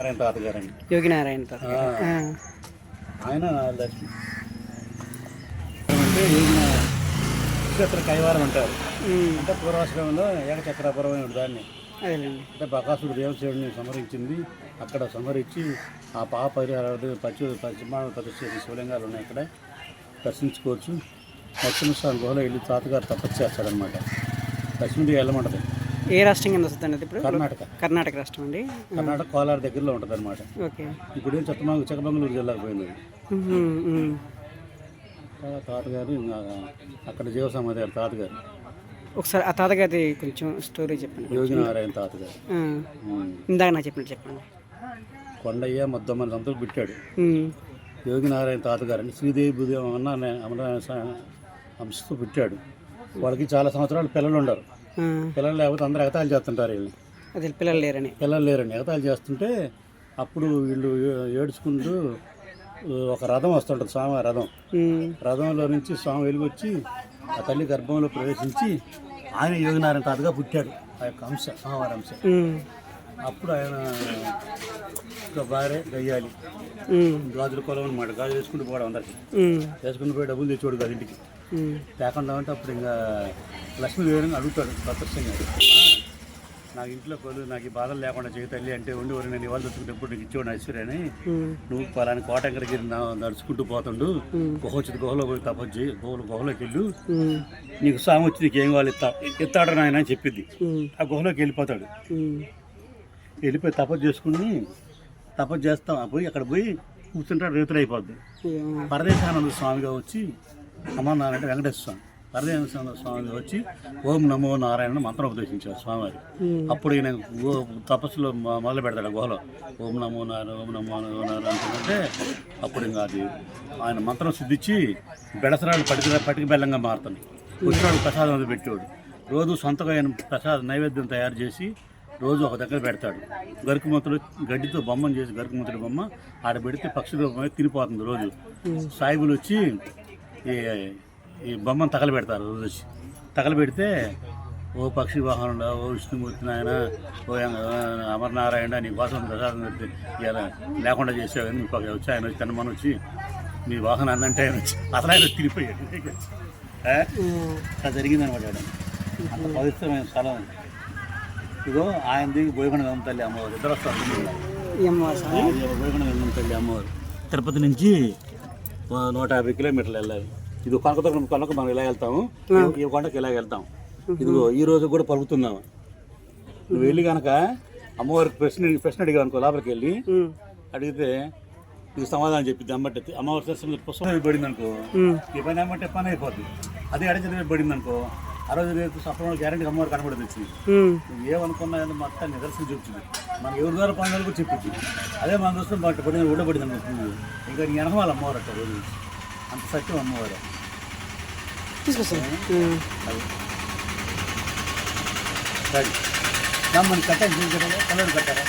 నారాయణ తాతగారండి యోగి నారాయణ తాత. ఆయన లక్ష్మి అంటే ఈయన నక్షత్ర కైవారం అంటారు. అంటే పూర్వాశ్రమంలో ఏకచక్రాపురం అనే దాన్ని. అంటే బకాసుడు దేవసేవుడిని సంహరించింది. అక్కడ సంహరించి ఆ పాప పరిహారాలు పశ్చిమ పశ్చిమాన ప్రతిష్ఠ చేసిన శివలింగాలు ఉన్నాయి ఇక్కడ దర్శించుకోవచ్చు. నరసింహస్వామి గుహలో వెళ్ళి తాతగారు తపస్సు చేస్తాడనమాట లక్ష్మీదేవి వెళ్ళమంటది. ఏ రాష్ట్రం కింద వస్తుంది అది ఇప్పుడు? కర్ణాటక. కర్ణాటక రాష్ట్రం అండి. కర్ణాటక కోలార్ దగ్గరలో ఉంటుంది అనమాట ఓకే. ఇప్పుడు ఏం చెత్తమంగ చిక్కమంగళూరు జిల్లాకు పోయింది. తాతగారు అక్కడ జీవసమాధి గారు తాతగారు. ఒకసారి ఆ తాతగారి కొంచెం స్టోరీ చెప్పండి. యోగి నారాయణ తాతగారు. ఇందాక నాకు చెప్పినట్టు చెప్పండి. కొండయ్య మొద్దమ్మని సంతలు పెట్టాడు. ఉమ్. యోగి నారాయణ తాతగారు అని శ్రీదేవి భూదేవి అన్న అమరాయణ అంశతో పుట్టాడు. వాళ్ళకి చాలా సంవత్సరాలు పిల్లలు ఉండరు. పిల్లలు లేకపోతే అందరూ ఎగతాళి చేస్తుంటారు వీళ్ళని. అదే పిల్లలు లేరని. పిల్లలు లేరండి. ఎగతాళి చేస్తుంటే అప్పుడు వీళ్ళు ఏడ్చుకుంటూ ఒక రథం వస్తుంటుంది స్వామి రథం. రథంలో నుంచి స్వామి వెలుగు వచ్చి ఆ తల్లి గర్భంలో ప్రవేశించి ఆయన యోగినారాయణ తాతగా పుట్టాడు. ఆ యొక్క అంశ స్వామివారి అంశ. అప్పుడు ఆయన ఒక భార్య గయ్యాలి. గాజుల కొలం అనమాట గాజులు వేసుకుంటూ పోవడం అందరికి. వేసుకుంటూ పోయి డబ్బులు తెచ్చేవాడు కాదు ఇంటికి. తేకుండా ఉంటే అప్పుడు ఇంకా లక్ష్మీదేవిని అడుగుతాడు భద్రసింగ్ నాకు ఇంట్లో కొలు నాకు ఈ బాధలు లేకుండా చేయి తల్లి అంటే ఉండి వరి నేను ఇవాళ తెచ్చుకుంటే నీకు ఇచ్చేవాడు ఐశ్వర్యని. నువ్వు పలాని కోటంకరికి నడుచుకుంటూ పోతుండు గుహ వచ్చి గుహలో పోయి తపస్సు చేయి గుహలో గుహలోకి వెళ్ళు. నీకు సాము వచ్చి నీకు ఏం కావాలి ఇస్తా ఇస్తాడు నాయన అని చెప్పింది. ఆ గుహలోకి వెళ్ళిపోతాడు. వెళ్ళిపోయి తపస్సు చేసుకుని తపస్సు చేస్తాం. పోయి అక్కడ పోయి కూర్చుంటాడు రేతులు అయిపోద్ది. పరదేశానంద స్వామిగా వచ్చి అమర్నారాయణ వెంకటేశ్వర స్వామి. పరదేశానంద స్వామిగా వచ్చి ఓం నమో నారాయణ మంత్రం ఉపదేశించారు స్వామివారి. అప్పుడు ఈయన తపస్సులో మొదలు పెడతాడు ఆ గుహలో. ఓం నమో నారాయణ ఓం నమో నారాయణ అంటుంటే అప్పుడు ఇంకా అది ఆయన మంత్రం సిద్ధించి బెడసరాలు పటిక పటిక బెల్లంగా మారుతుంది వచ్చినాడు ప్రసాదం అది పెట్టేవాడు. రోజు సొంతగా ఆయన ప్రసాద నైవేద్యం తయారు చేసి రోజు ఒక దగ్గర పెడతాడు. గరుకుమతులు గడ్డితో బొమ్మను చేసి గరుకుమతుల బొమ్మ ఆడ పెడితే పక్షి రూపమే తినిపోతుంది రోజు. సాయిబులు వచ్చి ఈ ఈ బొమ్మను తగలబెడతారు రోజు వచ్చి. తగలబెడితే ఓ పక్షి వాహనుడు ఓ విష్ణుమూర్తి నాయన ఓ అమరనారాయణ నీ కోసం ప్రసాదం పెడితే ఇలా లేకుండా చేసావని మీకు ఒక వచ్చి ఆయన వచ్చి తనమని వచ్చి మీ వాహనాన్ని అంటే ఆయన వచ్చి అసలు ఆయన తిరిగిపోయాడు. అట్లా జరిగిందనమాట. అంత పవిత్రమైన స్థలం ఇగో ఆయన దిగి బోయకొండ తల్లి అమ్మవారు. ఇద్దరు వస్తారు. బోయకొండ గమ్మ తల్లి అమ్మవారు. తిరుపతి నుంచి నూట యాభై కిలోమీటర్లు వెళ్ళాలి. ఇది కొనకతో కొనక మనం ఇలా వెళ్తాము. ఈ- కొండకి ఇలా వెళ్తాం ఇదిగో ఈ రోజు కూడా పలుకుతున్నాము నువ్వు వెళ్ళి కనుక అమ్మవారికి ప్రశ్న ప్రశ్న అడిగావు అనుకో లోపలికి వెళ్ళి. అడిగితే నీకు సమాధానం చెప్పింది అమ్మటే అమ్మవారి పుస్తకం పడింది అనుకో. ఈ పని అమ్మంటే పని అయిపోద్ది. అదే అడిగిన పడింది అనుకో. ఆ రోజు రేపు సఫలం గ్యారంటీ అమ్మవారు కనబడి వచ్చింది. నువ్వు ఏమనుకున్నా కానీ మొత్తం నిదర్శనం చూపుతుంది. మనకి ఎవరి ద్వారా పనులు కూడా చెప్పింది అదే మన దృష్టి బట్ట పడింది కూడా పడింది అనుకుంటుంది. ఇంకా నీ వెనకమాల అమ్మవారు అట్ట రోజు. అంత సత్యం అమ్మవారు. తీసుకొస్తాను. సరే. మన కట్టాలి? కలర్ కట్టారా